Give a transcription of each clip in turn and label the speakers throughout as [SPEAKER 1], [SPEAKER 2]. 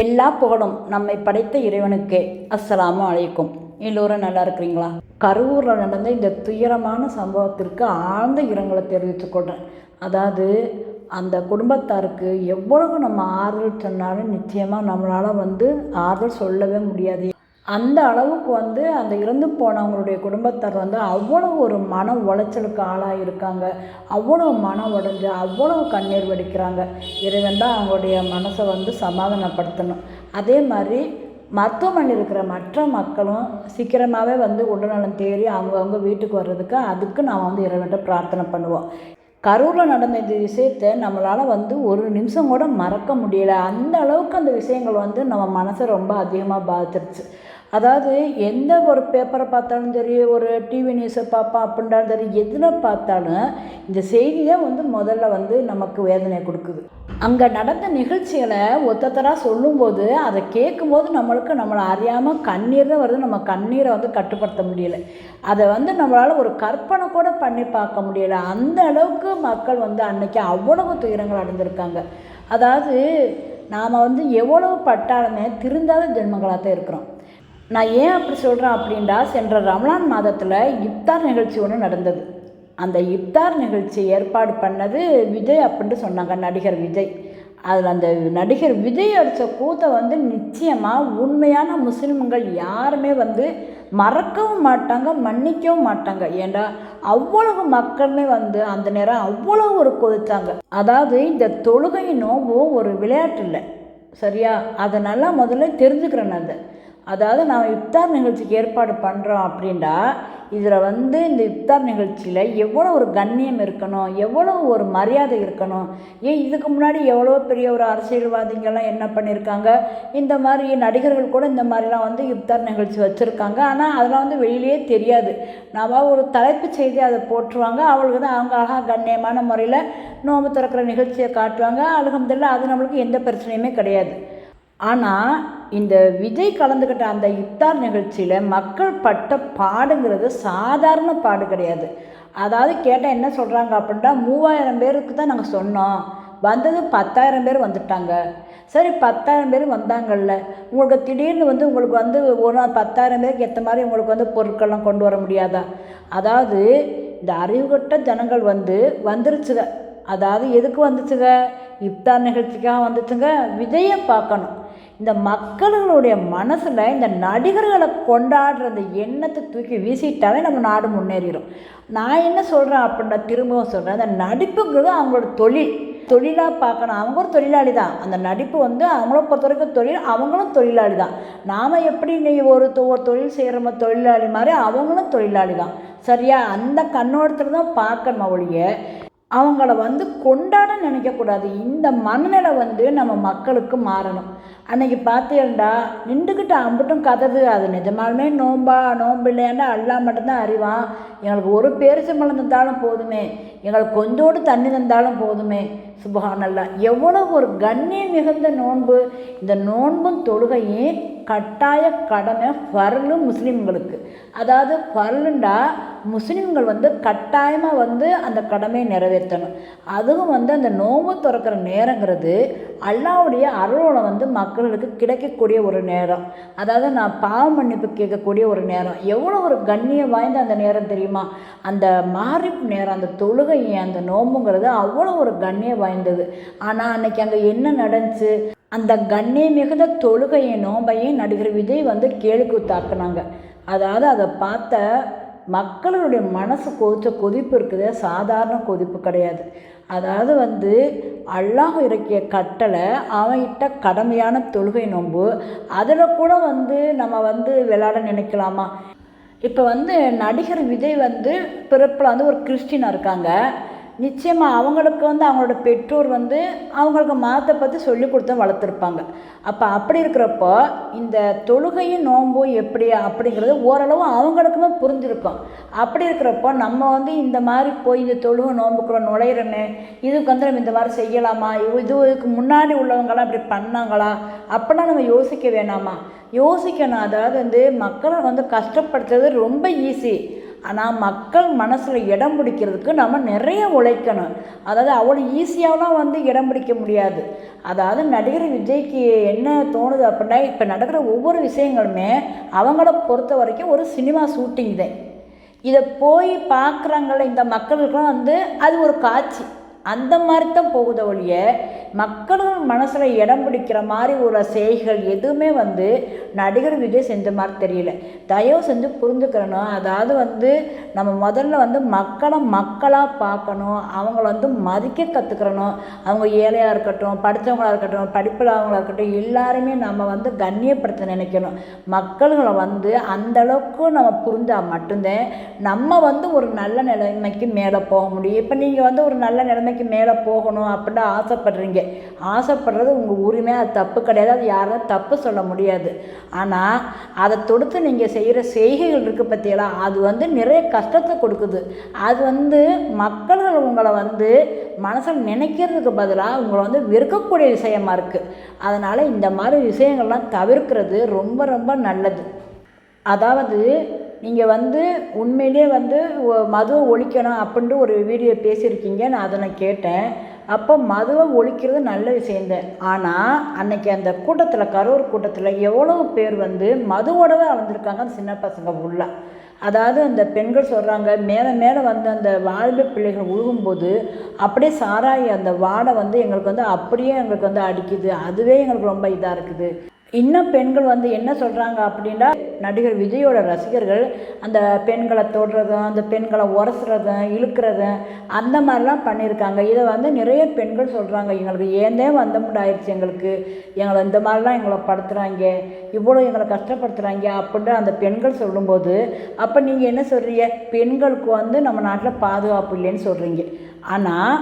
[SPEAKER 1] எல்லா புகழும் நம்மை படைத்த இறைவனுக்கே. அஸ்ஸலாமு அலைக்கும். எல்லோரும் நல்லா இருக்கிறீங்களா? கரூரில் நடந்த இந்த துயரமான சம்பவத்திற்கு ஆழ்ந்த இரங்கலை தெரிவித்துக் கொள்கிறேன் அதாவது அந்த குடும்பத்தாருக்கு எவ்வளவு நம்ம ஆறுதல் சொன்னாலும் நிச்சயமாக நம்மளால் வந்து ஆறுதல் சொல்லவே முடியாது. அந்த அளவுக்கு வந்து அந்த இறந்து போனவங்களுடைய குடும்பத்தார் வந்து அவ்வளோ ஒரு மன உளைச்சலுக்கு ஆளாக இருக்காங்க அவ்வளோ மனம் உடஞ்சு அவ்வளோ கண்ணீர் வடிக்கிறாங்க. இறைவன் தான் அவங்களுடைய மனசை வந்து சமாதானப்படுத்தணும். அதே மாதிரி மருத்துவமனையில் இருக்கிற மற்ற மக்களும் சீக்கிரமாகவே வந்து உடல்நலம் தேறி அவங்கவுங்க வீட்டுக்கு வர்றதுக்கு அதுக்கு நாம் வந்து இறைவன்ட்ட பிரார்த்தனை பண்ணுவோம். கரூரில் நடந்த இந்த விஷயத்தை நம்மளால் வந்து ஒரு நிமிஷம் கூட மறக்க முடியல. அந்த அளவுக்கு அந்த விஷயங்கள் வந்து நம்ம மனசை ரொம்ப அதிகமாக பாதிச்சிருச்சு. அதாவது எந்த ஒரு பேப்பரை பார்த்தாலும் சரி ஒரு டிவி நியூஸை பார்ப்போம் அப்படின்றாலும் சரி எதில் பார்த்தாலும் இந்த செய்தியே வந்து முதல்ல வந்து நமக்கு வேதனை கொடுக்குது. அங்கே நடந்த நிகழ்ச்சிகளை ஒத்தத்தராக சொல்லும்போது அதை கேட்கும்போது நம்மளுக்கு நம்மளை அறியாமல் கண்ணீர் தான் வருது. நம்ம கண்ணீரை வந்து கட்டுப்படுத்த முடியல. அதை வந்து நம்மளால் ஒரு கற்பனை கூட பண்ணி பார்க்க முடியல. அந்த அளவுக்கு மக்கள் வந்து அன்னைக்கு அவ்வளவு துயரங்கள் அடைஞ்சிருக்காங்க. அதாவது நாம் வந்து எவ்வளவு பட்டாலுமே திருந்தாத ஜென்மங்களாக தான் இருக்கிறோம். நான் ஏன் அப்படி சொல்கிறேன் அப்படின்டா சென்ற ரமலான் மாதத்தில் இப்தார் நிகழ்ச்சி ஒன்று நடந்தது. அந்த இப்தார் நிகழ்ச்சி ஏற்பாடு பண்ணது விஜய் அப்படின்ட்டு சொன்னாங்க நடிகர் விஜய். அதில் அந்த நடிகர் விஜய் அடித்த கூத்தை வந்து நிச்சயமாக உண்மையான முஸ்லீம்கள் யாருமே வந்து மறக்கவும் மாட்டாங்க மன்னிக்கவும் மாட்டாங்க. ஏண்டா அவ்வளவு மக்களுமே வந்து அந்த நேரம் அவ்வளோ ஒரு கொதித்தாங்க அதாவது இந்த தொழுகை நோம்பும் ஒரு விளையாட்டு இல்லை. சரியா? அதை நல்லா முதல்ல தெரிஞ்சுக்கிறேன் நான் அதை அதாவது நாம் இஃப்தார் நிகழ்ச்சிக்கு ஏற்பாடு பண்ணுறோம் அப்படின்டா இதில் வந்து இந்த இஃப்தார் நிகழ்ச்சியில் எவ்வளோ ஒரு கண்ணியம் இருக்கணும் எவ்வளோ ஒரு மரியாதை இருக்கணும் ஏன் இதுக்கு முன்னாடி எவ்வளோ பெரிய ஒரு அரசியல்வாதிகள்லாம் என்ன பண்ணியிருக்காங்க இந்த மாதிரி நடிகர்கள் கூட இந்த மாதிரிலாம் வந்து இஃப்தார் நிகழ்ச்சி வச்சுருக்காங்க. ஆனால் அதெல்லாம் வந்து வெளியிலேயே தெரியாது. நாம் ஒரு தலைப்பு செய்தி அதை போட்டுருவாங்க. அவளுக்கு தான் அவங்க அழகாக கண்ணியமான முறையில் நோம்பு திறக்கிற நிகழ்ச்சியை காட்டுவாங்க. அலகம்துல்லா அது நம்மளுக்கு எந்த பிரச்சனையுமே கிடையாது. ஆனால் இந்த விஜய் கலந்துக்கிட்ட அந்த இத்தார் நிகழ்ச்சியில் மக்கள் பட்ட பாடுங்கிறது சாதாரண பாடு கிடையாது. அதாவது கேட்டால் என்ன சொல்கிறாங்க அப்படின்னா மூவாயிரம் பேருக்கு தான் நாங்கள் சொன்னோம். வந்தது பத்தாயிரம் பேர் வந்துட்டாங்க. சரி பத்தாயிரம் பேர் வந்தாங்கல்ல. உங்களுக்கு திடீர்னு வந்து உங்களுக்கு வந்து ஒரு நாள் பத்தாயிரம் பேருக்கு ஏற்ற மாதிரி உங்களுக்கு வந்து பொருட்கள்லாம் கொண்டு வர முடியாதா? அதாவது இந்த அறிவுகட்ட ஜனங்கள் வந்து வந்துருச்சுங்க அதாவது எதுக்கு வந்துச்சுங்க இப்தார் நிகழ்ச்சிக்காக வந்துச்சுங்க. விஜயை பார்க்கணும். இந்த மக்களுடைய மனசில் இந்த நடிகர்களை கொண்டாடுற அந்த எண்ணத்தை தூக்கி வீசிட்டாலே நம்ம நாடு முன்னேறிடும். நான் என்ன சொல்கிறேன் அப்படின்னா திரும்பவும் சொல்கிறேன் அந்த நடிப்புங்கிறது அவங்களோட தொழில். தொழிலாக பார்க்கணும். அவங்க ஒரு தொழிலாளி தான். அந்த நடிப்பு வந்து அவங்கள பொறுத்த வரைக்கும் தொழில் அவங்களும் தொழிலாளி தான். நாம் எப்படி நீ ஒரு ஒரு தொழில் செய்கிறோமோ தொழிலாளி மாதிரி அவங்களும் தொழிலாளி தான். சரியா? அந்த கண்ணோட்டத்தில் தான் பார்க்கணும் ஒழிய அவங்கள வந்து கொண்டாட நினைக்கக்கூடாது. இந்த மனநிலை வந்து நம்ம மக்களுக்கு மாறணும். அன்னைக்கு பார்த்தீங்கன்னா நின்றுக்கிட்டு அம்பட்டும் கதது அது நிஜமாலுமே நோம்பா நோம்பு இல்லையாண்டா அல்லா மட்டும்தான் அறிவான். எங்களுக்கு ஒரு பேரிசம்பளம் தந்தாலும் போதுமே. எங்களுக்கு கொஞ்சோடு தண்ணி தந்தாலும் போதுமே. சுபஹானல்லா எவ்வளோ ஒரு கண்ணியம் மிகுந்த நோன்பு இந்த நோன்பும் தொழுகையும் கட்டாய கடமை பரலு முஸ்லீம்களுக்கு. அதாவது பரலுண்டா முஸ்லீம்கள் வந்து கட்டாயமாக வந்து அந்த கடமையை நிறைவேற்றணும். அதுவும் வந்து அந்த நோம்பு திறக்கிற நேரங்கிறது அல்லாவுடைய அருளோட வந்து மக்களுக்கு கிடைக்கக்கூடிய ஒரு நேரம். அதாவது நான் பாவ மன்னிப்பு கேட்கக்கூடிய ஒரு நேரம். எவ்வளோ ஒரு கண்ணியம் வாய்ந்த அந்த நேரம் தெரியுமா? அந்த மாறிப்பு நேரம் அந்த தொழுகை அந்த நோம்புங்கிறது அவ்வளோ ஒரு கண்ணியம் வாய்ந்தது ஆனால் அன்னைக்கு அங்கே என்ன நடந்துச்சு? அந்த கண்ணே மிகுந்த தொழுகையை நோம்பையும் நடிகர் விஜய் வந்து கேள்விக்குத்தாக்குனாங்க அதாவது அதை பார்த்த மக்களுடைய மனசு கொதித்த கொதிப்பு இருக்குது. சாதாரண கொதிப்பு கிடையாது. அதாவது வந்து அல்லாஹ் இறக்கிய கட்டளை அவன்கிட்ட கடமையான தொழுகை நோம்பு அதில் கூட வந்து நம்ம வந்து விளையாட நினைக்கலாமா? இப்போ வந்து நடிகர் விஜய் வந்து பிறப்பில் வந்து ஒரு கிறிஸ்டினாக இருக்காங்க. நிச்சயமாக அவங்களுக்கு வந்து அவங்களோட பெற்றோர் வந்து அவங்களுக்கு மதத்தை பற்றி சொல்லி கொடுத்து வளர்த்துருப்பாங்க. அப்போ அப்படி இருக்கிறப்போ இந்த தொழுகையும் நோம்பும் எப்படி அப்படிங்கிறது ஓரளவு அவங்களுக்குமே புரிஞ்சிருக்கும். அப்படி இருக்கிறப்போ நம்ம வந்து இந்த மாதிரி போய் இந்த தொழுகை நோம்புக்குள்ள நுழையிறன்னு இதுக்கு வந்து நம்ம இந்த மாதிரி செய்யலாமா இது இதுக்கு முன்னாடி உள்ளவங்களாம் அப்படி பண்ணாங்களா அப்படிலாம் நம்ம யோசிக்க வேணாமா? யோசிக்கணும். அதாவது வந்து மக்களை வந்து கஷ்டப்படுத்துறது ரொம்ப ஈஸி ஆனால் மக்கள் மனசில் இடம் பிடிக்கிறதுக்கு நம்ம நிறைய உழைக்கணும். அதாவது அவ்வளோ ஈஸியாகலாம் வந்து இடம் பிடிக்க முடியாது. அதாவது நடிகர் விஜய்க்கு என்ன தோணுது அப்படின்னா இப்போ நடக்கிற ஒவ்வொரு விஷயங்களுமே அவங்கள பொறுத்த வரைக்கும் ஒரு சினிமா ஷூட்டிங் தான் இதை போய் பார்க்குறாங்கள இந்த மக்களுக்கெல்லாம் வந்து அது ஒரு காட்சி. அந்த மாதிரி தான் போகுத ஒழிய மக்களும் மனசில் இடம் பிடிக்கிற மாதிரி ஒரு செய்கள் எதுவுமே வந்து நடிகர் விஜய் செஞ்ச மாதிரி தெரியல. தயவு செஞ்சு புரிஞ்சுக்கிறணும் அதாவது வந்து நம்ம முதல்ல வந்து மக்களை மக்களாக பார்க்கணும். அவங்கள வந்து மதிக்க கற்றுக்கிறணும் அவங்க ஏழையாக இருக்கட்டும் படித்தவங்களாக இருக்கட்டும் படிப்பில்லாதவங்களாக இருக்கட்டும் எல்லாருமே நம்ம வந்து கண்ணியப்படுத்த நினைக்கணும். மக்கள்களை வந்து அந்தளவுக்கு நம்ம புரிஞ்சால் மட்டும்தான் நம்ம வந்து ஒரு நல்ல நிலைமைக்கு மேலே போக முடியும். இப்போ நீங்கள் வந்து ஒரு நல்ல நிலைமைக்கு மேலே போகணும் அப்படின்னு ஆசைப்படுறீங்க. ஆசைப்படுறது உங்கள் உரிமை. அது தப்பு கிடையாது. அது யாரும் தப்பு சொல்ல முடியாது. ஆனால் அதை தொடுத்து நீங்கள் செய்கிற செய்கைகள் இருக்குது பற்றியெல்லாம் அது வந்து நிறைய கஷ்டத்தை கொடுக்குது. அது வந்து மக்கள்கள் உங்களை வந்து மனசில் நினைக்கிறதுக்கு பதிலாக உங்களை வந்து வெறுக்கக்கூடிய விஷயமா இருக்குது அதனால் இந்த மாதிரி விஷயங்கள்லாம் தவிர்க்கிறது ரொம்ப ரொம்ப நல்லது. அதாவது நீங்கள் வந்து உண்மையிலே வந்து மது மதுவை ஒழிக்கணும் அப்படின்ட்டு ஒரு வீடியோ பேசியிருக்கீங்க நான் அதை நான் கேட்டேன். அப்போ மதுவை ஒழிக்கிறது நல்ல விஷயந்தேன் ஆனால் அன்னைக்கு அந்த கூட்டத்தில் கரூர் கூட்டத்தில் எவ்வளோ பேர் வந்து மதுவோடவே அளந்திருக்காங்க அந்த சின்ன பசங்க உள்ள. அதாவது அந்த பெண்கள் சொல்கிறாங்க மேலே மேலே வந்து அந்த வாழ்வு பிள்ளைகள் உழுகும்போது அப்படியே சாராய அந்த வாடை வந்து எங்களுக்கு வந்து அப்படியே எங்களுக்கு வந்து அடிக்குது. அதுவே எங்களுக்கு ரொம்ப இதாக இருக்குது. இன்னும் பெண்கள் வந்து என்ன சொல்கிறாங்க அப்படின்னா நடிகர் விஜயோட ரசிகர்கள் அந்த பெண்களை தொடுறதும் அந்த பெண்களை உரசுறதும் இழுக்கிறதும் அந்த மாதிரிலாம் பண்ணியிருக்காங்க. இதை வந்து நிறைய பெண்கள் சொல்கிறாங்க எங்களுக்கு ஏந்தே வந்த முடியாயிருச்சு எங்களுக்கு. எங்களை இந்த மாதிரிலாம் எங்களை படுத்துகிறாங்க இவ்வளோ எங்களை கஷ்டப்படுத்துகிறாங்க அப்படின்ட்டு அந்த பெண்கள் சொல்லும்போது அப்போ நீங்கள் என்ன சொல்கிறீங்க பெண்களுக்கு வந்து நம்ம நாட்டில் பாதுகாப்பு இல்லைன்னு சொல்கிறீங்க ஆனால்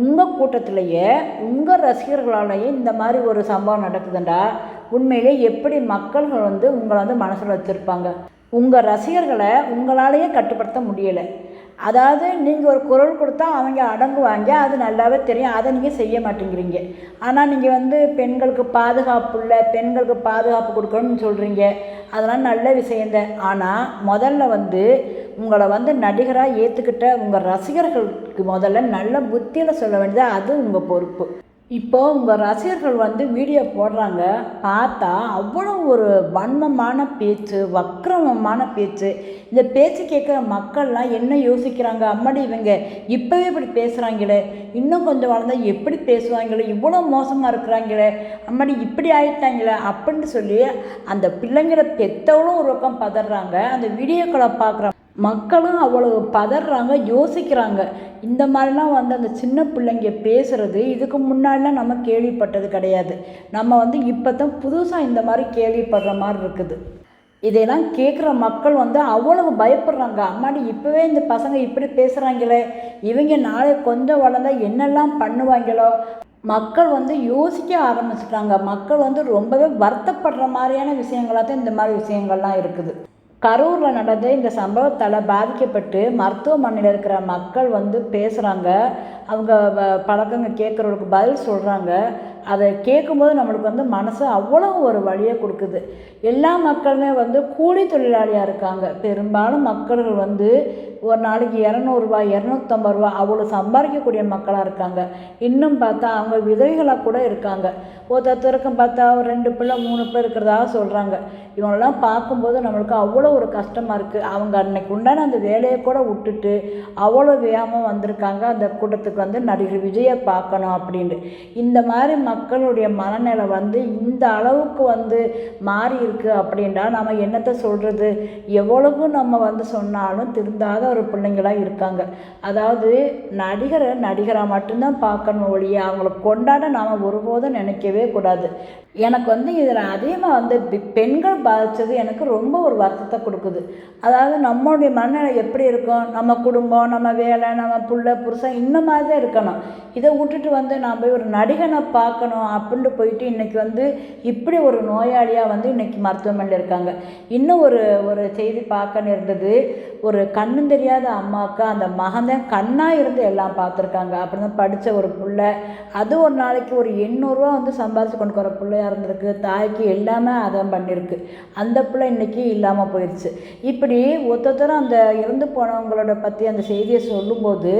[SPEAKER 1] உங்கள் கூட்டத்திலேயே உங்கள் ரசிகர்களாலேயே இந்த மாதிரி ஒரு சம்பவம் நடக்குதுண்டா? உண்மையிலே எப்படி மக்கள்கள் வந்து உங்களை வந்து மனசில் வச்சுருப்பாங்க? உங்கள் ரசிகர்களை உங்களாலேயே கட்டுப்படுத்த முடியலை. அதாவது நீங்கள் ஒரு குரல் கொடுத்தா அவங்க அடங்குவாங்க அது நல்லாவே தெரியும். அதை நீங்கள் செய்ய மாட்டேங்கிறீங்க. ஆனால் நீங்கள் வந்து பெண்களுக்கு பாதுகாப்பு இல்லை பெண்களுக்கு பாதுகாப்பு கொடுக்கணும்னு சொல்கிறீங்க அதெல்லாம் நல்ல விஷயந்த ஆனால் முதல்ல வந்து உங்களை வந்து நடிகராக ஏற்றுக்கிட்ட உங்கள் ரசிகர்களுக்கு முதல்ல நல்ல புத்தியில் சொல்ல வேண்டியது அது உங்கள் பொறுப்பு. இப்போ உங்கள் ரசிகர்கள் வந்து வீடியோ போடுறாங்க. பார்த்தா அவ்வளோ ஒரு வன்மமான பேச்சு வக்கிரமமான பேச்சு. இந்த பேச்சு கேட்குற மக்கள்லாம் என்ன யோசிக்கிறாங்க? அம்மாடி இவங்க இப்போவே இப்படி பேசுகிறாங்களே இன்னும் கொஞ்சம் வளர்ந்தா எப்படி பேசுவாங்களே? இவ்வளோ மோசமாக இருக்கிறாங்களே. அம்மாடி இப்படி ஆயிட்டாங்களே அப்படின்னு சொல்லி அந்த பிள்ளைங்களை பெத்தவளும் ஒரு பக்கம் பதறாங்க. அந்த வீடியோக்களை பார்க்குற மக்களும் அவ்வளவு பதறாங்க யோசிக்கிறாங்க. இந்த மாதிரிலாம் வந்து அந்த சின்ன பிள்ளைங்க பேசுகிறது இதுக்கு முன்னாடிலாம் நம்ம கேள்விப்பட்டது கிடையாது. நம்ம வந்து இப்போ தான் புதுசாக இந்த மாதிரி கேள்விப்படுற மாதிரி இருக்குது. இதையெல்லாம் கேட்குற மக்கள் வந்து அவ்வளவு பயப்படுறாங்க. அம்மாடி இப்போவே இந்த பசங்க இப்படி பேசுகிறாங்களே இவங்க நாளை கொஞ்சம் வளர்ந்தா என்னெல்லாம் பண்ணுவாங்களோ? மக்கள் வந்து யோசிக்க ஆரம்பிச்சிட்டாங்க. மக்கள் வந்து ரொம்பவே வருத்தப்படுற மாதிரியான விஷயங்களாக தான் இந்த மாதிரி விஷயங்கள்லாம் இருக்குது. கரூரில் நடந்த இந்த சம்பவத்தால் பாதிக்கப்பட்டு மருத்துவமனையில் இருக்கிற மக்கள் வந்து பேசுகிறாங்க அவங்க வ- பழக்கங்க கேட்குறவங்களுக்கு பதில் சொல்கிறாங்க அதை கேட்கும்போது நம்மளுக்கு வந்து மனசு அவ்வளோ ஒரு வழியை கொடுக்குது. எல்லா மக்களுமே வந்து கூலி தொழிலாளியாக இருக்காங்க. பெரும்பாலும் மக்கள்கள் வந்து ஒரு நாளைக்கு இரநூறுபா இரநூத்தம்பது ரூபா அவ்வளோ சம்பாதிக்கக்கூடிய மக்களாக இருக்காங்க. இன்னும் பார்த்தா அவங்க விதவைகளாக கூட இருக்காங்க. ஒருத்தருக்கும் பார்த்தா ஒரு ரெண்டு பிள்ளை மூணு பேர் இருக்கிறதாக சொல்கிறாங்க இவங்களெல்லாம் பார்க்கும்போது நம்மளுக்கு அவ்வளோ ஒரு கஷ்டமாக இருக்குது அவங்க அன்னைக்கு உண்டான அந்த வேலையை கூட விட்டுட்டு அவ்வளோ வேகமாக வந்திருக்காங்க. அந்த கூட்டத்துக்கு வந்து நடிகர் விஜயை பார்க்கணும் அப்படின்ட்டு. இந்த மாதிரி மக்களுடைய மனநிலை வந்து இந்த அளவுக்கு வந்து மாறி இருக்குது அப்படின்றா நம்ம என்னத்தை சொல்கிறது எவ்வளவு நம்ம வந்து சொன்னாலும் திருந்தாத ஒரு பிள்ளைங்களாக இருக்காங்க. அதாவது நடிகரை நடிகராக மட்டும்தான் பார்க்கணும் ஒழிய அவங்கள கொண்டாட நாம் ஒருபோதும் நினைக்கவே கூடாது. எனக்கு வந்து இதில் அதிகமாக வந்து பெண்கள் பாதித்தது எனக்கு ரொம்ப ஒரு வருத்தத்தை கொடுக்குது. அதாவது நம்மளுடைய மனநிலை எப்படி இருக்கும்? நம்ம குடும்பம் நம்ம வேலை நம்ம புள்ள புருஷன் இந்த மாதிரி தான் இருக்கணும். இதை விட்டுட்டு வந்து நான் போய் ஒரு நடிகனை பார்க்கணும் அப்படின்ட்டு போயிட்டு இன்றைக்கி வந்து இப்படி ஒரு நோயாளியாக வந்து இன்றைக்கி மருத்துவமனையில் இருக்காங்க. இன்னும் ஒரு ஒரு செய்தி பார்க்க இருந்தது ஒரு கண்ணு தெரியாத அம்மாவுக்கு அந்த மகன் கண்ணாக இருந்து எல்லாம் பார்த்துருக்காங்க. அப்படின்னு படித்த ஒரு புள்ள. அது ஒரு நாளைக்கு ஒரு எண்ணூறுரூவா வந்து சம்பாதிச்சு கொண்டு வர பிள்ளையா குழந்தையா இருந்திருக்கு தாய்க்கு எல்லாமே அதான் பண்ணியிருக்கு அந்த பிள்ளை இன்றைக்கி இல்லாமல் போயிடுச்சு இப்படி ஒருத்தரும் அந்த இறந்து போனவங்களோட பற்றி அந்த செய்தியை சொல்லும்போது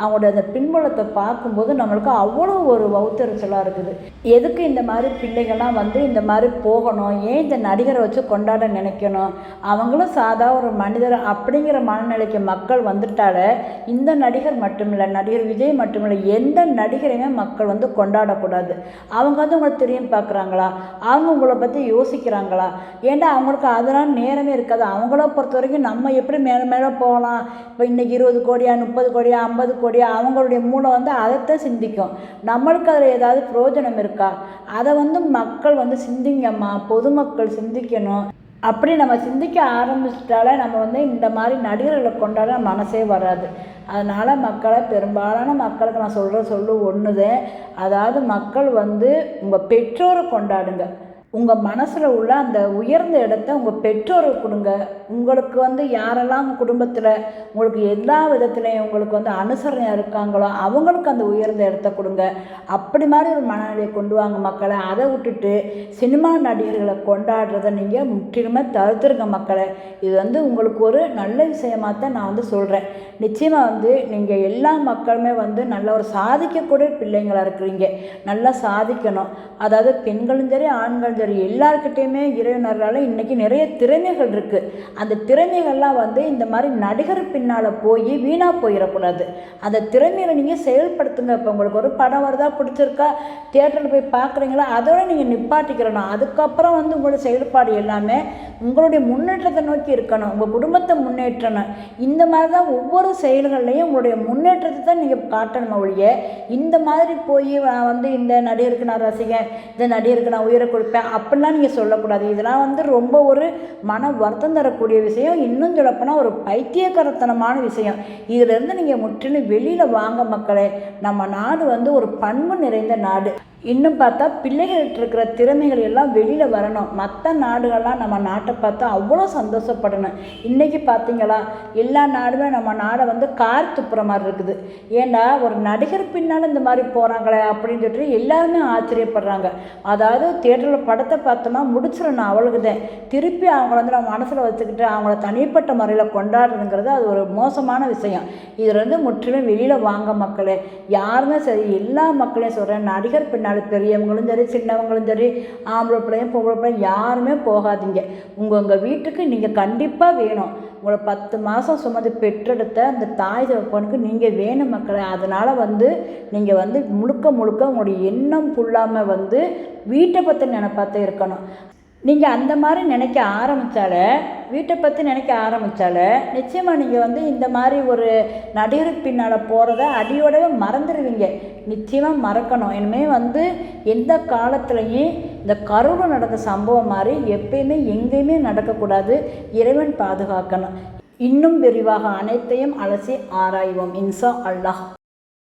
[SPEAKER 1] அவங்களோட அந்த பின்புலத்தை பார்க்கும்போது நம்மளுக்கு அவ்வளோ ஒரு வௌத்தரிச்சலாக இருக்குது. எதுக்கு இந்த மாதிரி பிள்ளைகள்லாம் வந்து இந்த மாதிரி போகணும்? ஏன் இந்த நடிகரை வச்சு கொண்டாட நினைக்கணும்? அவங்களும் சாதா ஒரு மனிதர் அப்படிங்கிற மனநிலைக்கு மக்கள் வந்துட்டாலே இந்த நடிகர் மட்டுமில்லை நடிகர் விஜய் மட்டுமில்லை எந்த நடிகரையுமே மக்கள் வந்து கொண்டாடக்கூடாது. அவங்க வந்து உங்களை திரும்பி பார்க்குறாங்களா அவங்க உங்களை பற்றி யோசிக்கிறாங்களா? ஏன்டா அவங்களுக்கு அதெல்லாம் நேரமே இருக்காது. அவங்கள பொறுத்த வரைக்கும் நம்ம எப்படி மேலே மேலே போகலாம்? இப்போ இன்றைக்கி இருபது கோடியா முப்பது கோடியா ஐம்பது கோடியா அவங்களுடைய மூளை வந்து அதைத்தான் சிந்திக்கும். நம்மளுக்கு அதில் ஏதாவது பிரயோஜனம் இருக்கா? அதை வந்து மக்கள் வந்து சிந்திங்கம்மா. பொதுமக்கள் சிந்திக்கணும். அப்படி நம்ம சிந்திக்க ஆரம்பிச்சிட்டாலே நம்ம வந்து இந்த மாதிரி நடிகர்களை கொண்டாட மனசே வராது. அதனால் மக்களை பெரும்பாலான மக்களுக்கு நான் சொல்கிற சொல்லு ஒன்று அதாவது மக்கள் வந்து உங்கள் பெற்றோரை கொண்டாடுங்க. உங்கள் மனசில் உள்ள அந்த உயர்ந்த இடத்த உங்கள் பெற்றோருக்கு கொடுங்க. உங்களுக்கு வந்து யாரெல்லாம் உங்கள் குடும்பத்தில் உங்களுக்கு எல்லா விதத்துலேயும் உங்களுக்கு வந்து அனுசரணையாக இருக்காங்களோ அவங்களுக்கு அந்த உயர்ந்த இடத்த கொடுங்க. அப்படி மாதிரி ஒரு மனநிலையை கொண்டு வாங்க மக்களை. அதை விட்டுட்டு சினிமா நடிகர்களை கொண்டாடுறதை நீங்கள் முற்றிலுமே தவிர்த்துருங்க மக்களை. இது வந்து உங்களுக்கு ஒரு நல்ல விஷயமாக தான் நான் வந்து சொல்கிறேன் நிச்சயமாக வந்து நீங்கள் எல்லா மக்களுமே வந்து நல்ல ஒரு சாதிக்கக்கூடிய பிள்ளைங்களாக இருக்கிறீங்க. நல்லா சாதிக்கணும். அதாவது பெண்களும் சரி ஆண்களும் சரி எல்லாருக்கிட்டேயுமே இறைவனரால் இன்றைக்கி நிறைய திறமைகள் இருக்குது அந்த திறமைகள்லாம் வந்து இந்த மாதிரி நடிகர் பின்னால் போய் வீணாக போயிடக்கூடாது அந்த திறமையை நீங்கள் செயல்படுத்துங்க. இப்போ உங்களுக்கு ஒரு படம் வருதா பிடிச்சிருக்கா தேட்டரில் போய் பார்க்குறீங்களா அதோட நீங்கள் நிப்பாட்டிக்கிறணும். அதுக்கப்புறம் வந்து உங்களோட செயல்பாடு எல்லாமே உங்களுடைய முன்னேற்றத்தை நோக்கி இருக்கணும். உங்கள் குடும்பத்தை முன்னேற்றணும். இந்த மாதிரி தான் ஒவ்வொரு செயல்கள்லையும் உங்களுடைய முன்னேற்றத்தை தான் நீங்கள் காட்டணும் ஒழிய இந்த மாதிரி போய் நான் வந்து இந்த நடிகருக்கு நான் ரசிகன் இந்த நடிகருக்கு நான் உயிரை கொடுப்பேன் அப்படிலாம் நீங்கள் சொல்லக்கூடாது. இதெல்லாம் வந்து ரொம்ப ஒரு மன வருத்தம் தரக்கூடிய விஷயம். இன்னும் சொல்லப்போனால் ஒரு பைத்தியகரத்தனமான விஷயம். இதிலிருந்து நீங்கள் முற்றிலும் வெளியில் வாங்க மக்களே. நம்ம நாடு வந்து ஒரு பண்பு நிறைந்த நாடு. இன்னும் பார்த்தா பிள்ளைகள்கிட்ட இருக்கிற திறமைகள் எல்லாம் வெளியில் வரணும். மற்ற நாடுகள்லாம் நம்ம நாட்டை பார்த்தா அவ்வளோ சந்தோஷப்படணும். இன்றைக்கி பார்த்தீங்களா எல்லா நாடுமே நம்ம நாடை வந்து கார் துப்புற மாதிரி இருக்குது. ஏன்னா ஒரு நடிகர் பின்னால் இந்த மாதிரி போகிறாங்களே அப்படின்னு சொல்லிட்டு எல்லாருமே ஆச்சரியப்படுறாங்க. அதாவது தேட்டரில் படத்தை பார்த்தோமா முடிச்சிடணும் அவளுக்கு தான் திருப்பி அவங்கள வந்து நம்ம மனசில் வச்சுக்கிட்டு அவங்கள தனிப்பட்ட முறையில் கொண்டாடுறதுங்கிறது அது ஒரு மோசமான விஷயம். இதில் வந்து முற்றிலும் வெளியில் வாங்க மக்களே. யாருமே சரி எல்லா மக்களையும் சொல்கிறேன் நடிகர் பின்னால் பின்னால் பெரியவங்களும் சரி சின்னவங்களும் சரி ஆம்பளை பிள்ளையும் பொம்பளை பிள்ளையும் யாருமே போகாதீங்க. உங்கள் உங்கள் வீட்டுக்கு நீங்கள் கண்டிப்பாக வேணும். உங்களை பத்து மாதம் சுமந்து பெற்றெடுத்த அந்த தாய் தகப்பனுக்கு நீங்கள் வேணும் மக்களை. அதனால் வந்து நீங்கள் வந்து முழுக்க முழுக்க உங்களுடைய எண்ணம் ஃபுல்லாமல் வந்து வீட்டை பற்றி நினைப்பாத்தே இருக்கணும். நீங்கள் அந்த மாதிரி நினைக்க ஆரம்பித்தால வீட்டை பற்றி நினைக்க ஆரம்பித்தாலே நிச்சயமாக நீங்கள் வந்து இந்த மாதிரி ஒரு நடிகருக்கு பின்னால் போகிறத அடியோடவே மறந்துடுவீங்க. நிச்சயமாக மறக்கணும். இனிமேல் வந்து எந்த காலத்துலேயும் இந்த கருவு நடந்த சம்பவம் மாதிரி எப்பயுமே எங்கேயுமே நடக்கக்கூடாது. இறைவன் பாதுகாக்கணும். இன்னும் விரிவாக அனைத்தையும் அலசி ஆராய்வோம். இன்சா அல்லாஹ்.